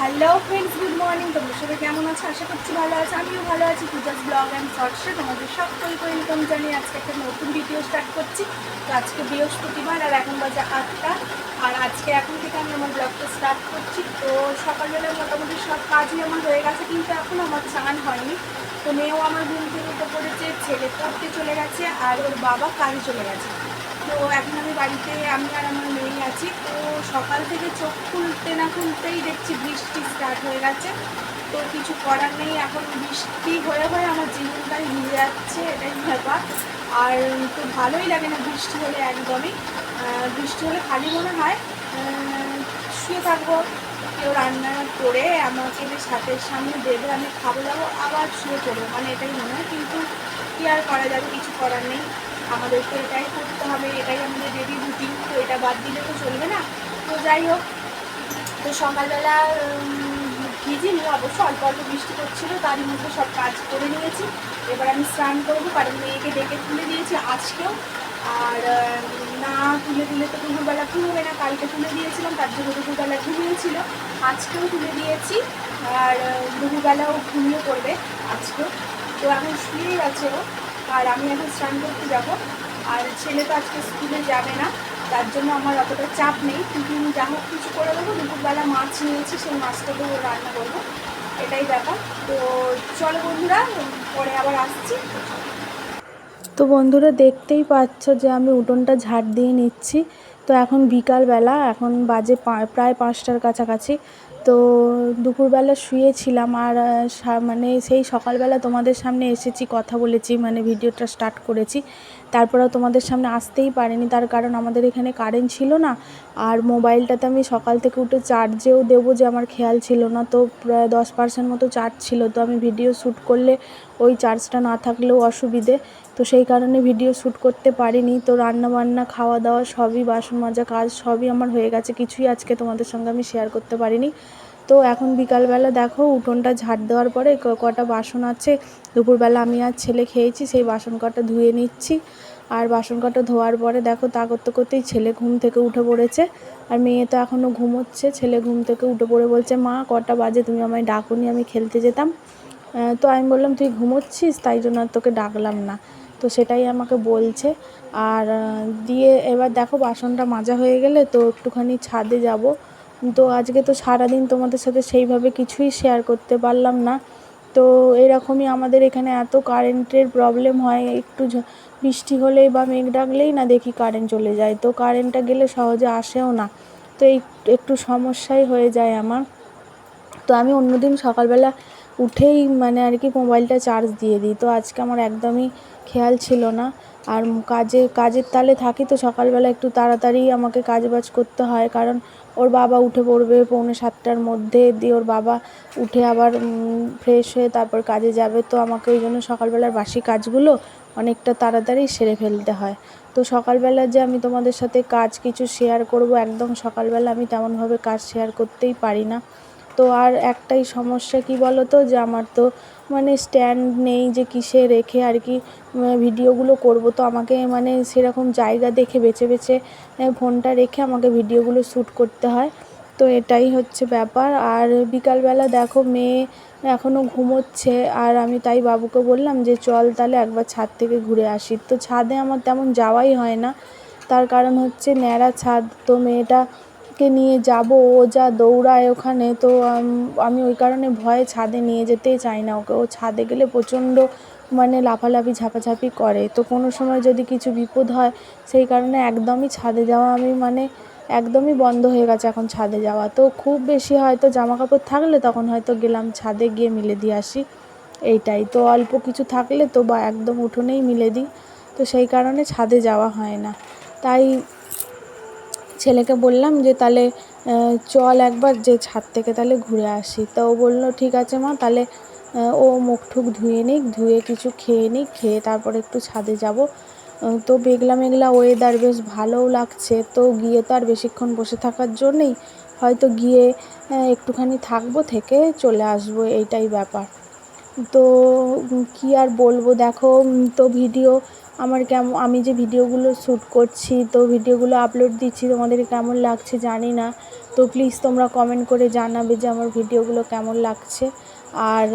Hello friends good morning তোমরা সবাই কেমন আছো? আশা করছি ভালো আছে। আমিও ভালো আছি। পূজাস ব্লগ অ্যান্ড শর্টসে তোমাদের সকলকে ওয়েলকাম জানিয়ে আজকে একটা নতুন ভিডিও স্টার্ট করছি। তো আজকে বৃহস্পতিবার আর এখন বাজে আটটা। আর আজকে এখন থেকে আমি আমার ব্লগটা স্টার্ট করছি। তো সকালবেলা মোটামুটি সব কাজই আমার হয়ে গেছে, কিন্তু এখন আমার চান হয়নি। তো মেয়েও আমার ঘুম থেকে উঠে পড়েছে, ছেলে পড়তে চলে গেছে, আর ওর বাবা কাজে চলে গেছে। তো এখন আমি বাড়িতে, আমি আর আমার মেয়ে আছি। সকাল থেকে চোখ খুলতে না খুলতেই দেখছি বৃষ্টি স্টার্ট হয়ে গেছে। তো কিছু করার নেই, এখন বৃষ্টি হয়ে হয়ে আমার জীবনটাই ভিজে যাচ্ছে, এটাই ব্যাপার। আর তো ভালোই লাগে না বৃষ্টি হলে একদমই। বৃষ্টি হলে খালি মনে হয় শুয়ে থাকব, কেউ রান্না করে আমাকে বেশ হাতের সামনে দেবে, আমি খাব, যাব, আবার শুয়ে পড়ব। মানে এটাই মনে হয়, কিন্তু কি আর করা যাবে, কিছু করার নেই। আমাদের তো এটাই করতে হবে, এটাই আমাদের ডেলি রুটিন তো এটা বাদ দিলে তো চলবে না। তো যাই হোক, তো সকালবেলা ভিজিনি অবশ্য অল্প অল্প বৃষ্টি করছিল তারই মধ্যে সব কাজ করে নিয়েছি। এবার আমি স্নান করব, কারণ মেয়েকে ডেকে তুলে দিয়েছি আজকেও। আর না তুলে দিলে তো দুপুরবেলা ঘুমবে না, কালকে তুলে দিয়েছিলাম, তার জন্য দুপুরবেলা ঘুমিয়েছিল। আজকেও তুলে দিয়েছি, আর, দুপুরবেলাও ঘুমিয়ে পড়বে আজকেও। তো এখন শুয়েই আছে ও। আর আমি এখন স্নান করতে যাব। আর ছেলে তো আজকে স্কুলে যাবে না, তার জন্য আমার অতটা চাপ নেই। কিন্তু যা হোক কিছু করে দেবো দুপুরবেলা মাছ নিয়েছি, সেই মাছটাকে রান্না করব। এটাই ব্যাপার। তো চলো বন্ধুরা, পরে আবার আসছি। তো বন্ধুরা, দেখতেই পাচ্ছ যে আমি উঠোনটা ঝাড় দিয়ে নিচ্ছি। তো এখন বিকালবেলা, এখন বাজে প্রায় পাঁচটার কাছাকাছি। তো দুপুরবেলা শুয়েছিলাম আর মানে সেই সকালবেলা তোমাদের সামনে এসেছি, কথা বলেছি মানে ভিডিওটা স্টার্ট করেছি। তারপরেও তোমাদের সামনে আসতেই পারিনি, তার কারণ আমাদের এখানে কারেন্ট ছিল না। আর মোবাইলটাতে আমি সকাল থেকে উঠে চার্জেও দেবো যে আমার খেয়াল ছিল না। তো প্রায় দশ পার্সেন্ট মতো চার্জ ছিল, তো আমি ভিডিও শ্যুট করলে ওই চার্জটা না থাকলেও অসুবিধে। তো সেই কারণে ভিডিও শ্যুট করতে পারিনি। তো রান্না বান্না খাওয়া দাওয়া সবই বাসন মাজা কাজ সবই আমার হয়ে গেছে। কিছুই আজকে তোমাদের সঙ্গে আমি শেয়ার করতে পারিনি। তো এখন বিকালবেলা দেখো, উঠোনটা ঝাড় দেওয়ার পরে কটা বাসন আছে। দুপুরবেলা আমি আর ছেলে খেয়েছি, সেই বাসন কটা ধুয়ে নিচ্ছি। আর বাসন কটা ধোয়ার পরে দেখো, তা করতে করতেই ছেলে ঘুম থেকে উঠে পড়েছে। আর মেয়ে তো এখনও ঘুমোচ্ছে, ছেলে ঘুম থেকে উঠে পড়ে বলছে, মা, কটা বাজে, তুমি আমায় ডাকুনি, আমি খেলতে যেতাম। তো আমি বললাম, তুই ঘুমোচ্ছিস? তাই জন্য আর তোকে ডাকলাম না। তো সেটাই আমাকে বলছে। আর দিয়ে এবার দেখো বাসনটা মাজা হয়ে গেলে তো একটুখানি ছাদে যাব। তো আজকে তো সারাদিন তোমাদের সাথে সেইভাবে কিছুই শেয়ার করতে পারলাম না। তো এরকমই আমাদের এখানে এত কারেন্টের প্রবলেম হয়, একটু বৃষ্টি হলেই বা মেঘ ডাকলেই না দেখি কারেন্ট চলে যায়। তো কারেন্টটা গেলে সহজে আসেও না। তো এই, একটু সমস্যাই হয়ে যায় আমার। তো আমি অন্যদিন সকালবেলা উঠেই মানে আর কি মোবাইলটা চার্জ দিয়ে দিই। তো আজকে আমার একদমই খেয়াল ছিল না। আর কাজে, কাজের তালে থাকি তো সকালবেলা একটু তাড়াতাড়ি আমাকে কাজ বাজ করতে হয়। কারণ ওর বাবা উঠে পড়বে পৌনে সাতটার মধ্যে। দিয়ে ওর বাবা উঠে আবার ফ্রেশ হয়ে তারপর কাজে যাবে। তো আমাকে ওই জন্য সকালবেলার বাসি কাজগুলো অনেকটা তাড়াতাড়ি সেরে ফেলতে হয়। তো সকালবেলা যে আমি তোমাদের সাথে কাজ কিছু শেয়ার করব, একদম সকালবেলা আমি তেমনভাবে কাজ শেয়ার করতেই পারি না। তো আর একটাই সমস্যা কি বলো তো যে আমার তো মানে স্ট্যান্ড নেই যে কিসে রেখে আর কি ভিডিওগুলো করব। তো আমাকে মানে সেরকম জায়গা দেখে বেছে বেছে ফোনটা রেখে আমাকে ভিডিওগুলো শ্যুট করতে হয়। তো এটাই হচ্ছে ব্যাপার। আর বিকালবেলা দেখো মেয়ে এখনও ঘুমোচ্ছে। আর আমি তাই বাবুকে বললাম যে, চল তাহলে একবার ছাদ থেকে ঘুরে আসি। তো ছাদে আমার তেমন যাওয়াই হয় না। তার কারণ হচ্ছে ন্যাড়া ছাদ। তো মেয়েটা কে নিয়ে যাব, ও যা দৌড়ায় ওখানে, তো আমি ওই কারণে ভয়ে ছাদে নিয়ে যেতেই চাই না ওকে। ও ছাদে গেলে প্রচণ্ড মানে লাফালাফি, ঝাপাঝাপি করে। তো কোনো সময় যদি কিছু বিপদ হয়, সেই কারণে একদমই ছাদে যাওয়া আমি মানে একদমই বন্ধ হয়ে গেছে এখন ছাদে যাওয়া। তো খুব বেশি হয়তো জামা কাপড় থাকলে তখন হয়তো গেলাম ছাদে গিয়ে মিলে দিয়ে আসি। এইটাই। তো অল্প কিছু থাকলে তো বা একদম উঠোনেই মিলে দিই। তো সেই কারণে ছাদে যাওয়া হয় না। তাই ছেলেকে বললাম যে, তাহলে চল একবার যে ছাদ থেকে তাহলে ঘুরে আসি। তো ও বলল, ঠিক আছে মা, তাহলে ও মুখ ঠুক ধুয়ে নিক, ধুয়ে কিছু খেয়ে নিক, খেয়ে তারপরে একটু ছাদে যাব। তো মেঘলা মেঘলা ওয়েদার বেশ ভালোও লাগছে। তো গিয়ে তো আর বেশিক্ষণ বসে থাকার জন্যেই হয়তো গিয়ে একটুখানি থাকব থেকে চলে আসব, এইটাই ব্যাপার। তো কী আর বলব? দেখো তো ভিডিও আমার কেমন, আমি যে ভিডিওগুলো শ্যুট করছি, তো ভিডিওগুলো আপলোড দিচ্ছি, তোমাদের কেমন লাগছে জানি না। তো প্লিজ তোমরা কমেন্ট করে জানাবে যে আমার ভিডিওগুলো কেমন লাগছে। আর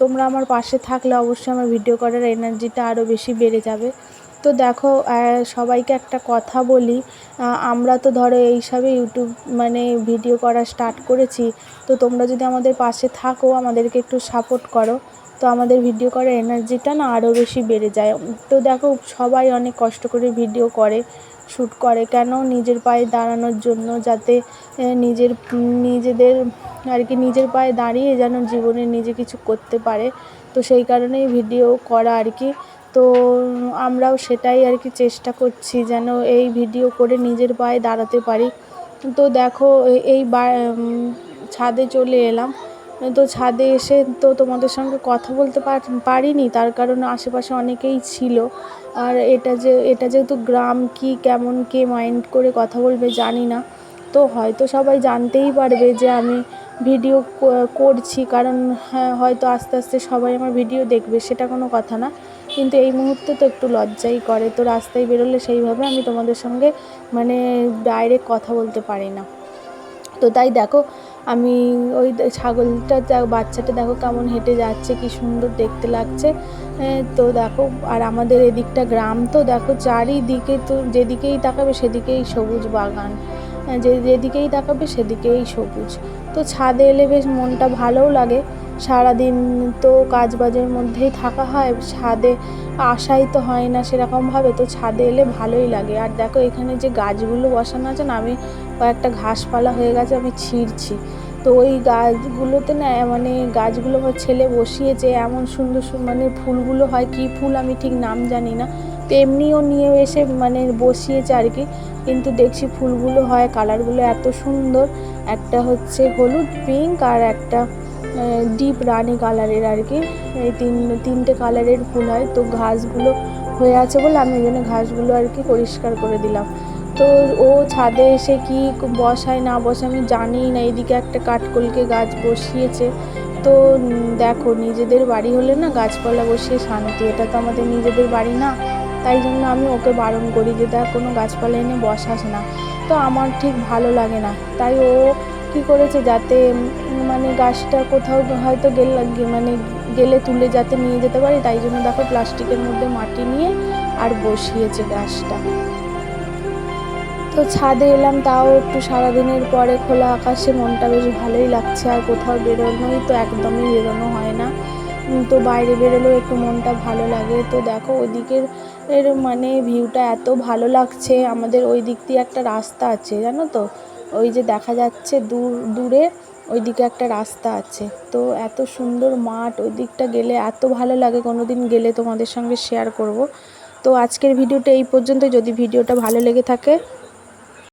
তোমরা আমার পাশে থাকলে অবশ্যই আমার ভিডিও করার এনার্জিটা আরও বেশি বেড়ে যাবে। তো দেখো সবাইকে একটা কথা বলি আমরা তো ধরো এইসবে ইউটিউব মানে ভিডিও করা স্টার্ট করেছি, তো তোমরা যদি আমাদের পাশে থাকো, আমাদেরকে একটু সাপোর্ট করো, তো আমাদের ভিডিও করার এনার্জিটা না আরও বেশি বেড়ে যায়। তো দেখো, সবাই অনেক কষ্ট করে ভিডিও করে শ্যুট করে, কেন নিজের পায়ে দাঁড়ানোর জন্য যাতে নিজের, নিজেদের আর কি নিজের পায়ে দাঁড়িয়ে যেন জীবনে নিজে কিছু করতে পারে। তো সেই কারণেই ভিডিও করা আর কি তো আমরাও সেটাই আর কি চেষ্টা করছি যেন এই ভিডিও করে নিজের পায়ে দাঁড়াতে পারি। তো দেখো এই ছাদে চলে এলাম। তো ছাদে এসে তো তোমাদের সঙ্গে কথা বলতে পার- পারিনি, তার কারণ আশেপাশে অনেকেই ছিল। আর এটা যে, এটা যেহেতু গ্রাম, কি, কেমন, কে মাইন্ড করে কথা বলবে জানি না। তো হয়তো সবাই জানতেই পারবে যে আমি ভিডিও করছি, কারণ হ্যাঁ হয়তো আস্তে আস্তে সবাই আমার ভিডিও দেখবে, সেটা কোনো কথা না। কিন্তু এই মুহূর্তে তো একটু লজ্জাই করে। তো রাস্তায় বেরোলে সেইভাবে আমি তোমাদের সঙ্গে মানে ডাইরেক্ট কথা বলতে পারি না। তো তাই দেখো আমি ওই ছাগলটা বাচ্চাটা দেখো কেমন হেঁটে যাচ্ছে কি সুন্দর দেখতে লাগছে। হ্যাঁ, তো দেখো আর আমাদের এদিকটা গ্রাম তো দেখো চারিদিকে তো যেদিকেই তাকাবে সেদিকেই সবুজ বাগান। হ্যাঁ, যে যেদিকেই তাকাবে সেদিকেই সবুজ। তো ছাদে এলে বেশ মনটা ভালোও লাগে। সারাদিন তো কাজ বাজের মধ্যেই থাকা হয়, ছাদে আসাই তো হয় না সেরকমভাবে, তো ছাদে এলে ভালোই লাগে। আর দেখো এখানে যে গাছগুলো বসানো আছে না, আমি কয়েকটা ঘাসপালা হয়ে গেছে, আমি ছিঁড়ছি। তো ওই গাছগুলোতে না মানে গাছগুলো আমার ছেলে বসিয়েছে, এমন সুন্দর সুন্দর মানে ফুলগুলো হয়, কী ফুল আমি ঠিক নাম জানি না। তো এমনিও নিয়ে এসে মানে বসিয়েছে আর কি, কিন্তু দেখছি ফুলগুলো হয়, কালারগুলো এত সুন্দর, একটা হচ্ছে হলুদ, পিঙ্ক আর একটা ডিপ রানি কালারের আর কি। এই তিন, তিনটে কালারের ফুল হয়। তো ঘাসগুলো হয়ে আছে বলে আমি ওই জন্য ঘাসগুলো আর কি পরিষ্কার করে দিলাম। তো ও ছাদে এসে কি বসায়, না বসায় আমি জানি না। এদিকে একটা কাঠকলকে গাছ বসিয়েছে। তো দেখো, নিজেদের বাড়ি হলে না গাছপালা বসিয়ে শান্তি। এটা তো আমাদের নিজেদের বাড়ি না। তাই জন্য আমি ওকে বারণ করি যে, দেখ, কোনো গাছপালা এনে বসাস না। তো আমার ঠিক ভালো লাগে না। তাই ও কী করেছে যাতে মানে গাছটা কোথাও হয়তো গেলে মানে গেলে তুলে যাতে নিয়ে যেতে পারি, তাই জন্য দেখো প্লাস্টিকের মধ্যে মাটি নিয়ে আর বসিয়েছে গাছটা। তো ছাদে এলাম, তাও একটু সারাদিনের পরে খোলা আকাশে মনটা বেশ ভালোই লাগছে, আর কোথাও বেরোনোই তো একদমই বেরোনো হয় না। তো বাইরে বেরোলেও একটু মনটা ভালো লাগে। তো দেখো ওদিকের এর মানে ভিউটা এত ভালো লাগছে। আমাদের ওই দিক দিয়ে একটা রাস্তা আছে, জানো তো? ওই যে দেখা যাচ্ছে দূর, দূরে ওই দিকে একটা রাস্তা আছে। তো এত সুন্দর মাঠ, ওই দিকটা গেলে এত ভালো লাগে। কোনো দিন গেলে তোমাদের সঙ্গে শেয়ার করব। তো আজকের ভিডিওটা এই পর্যন্ত যদি ভিডিওটা ভালো লেগে থাকে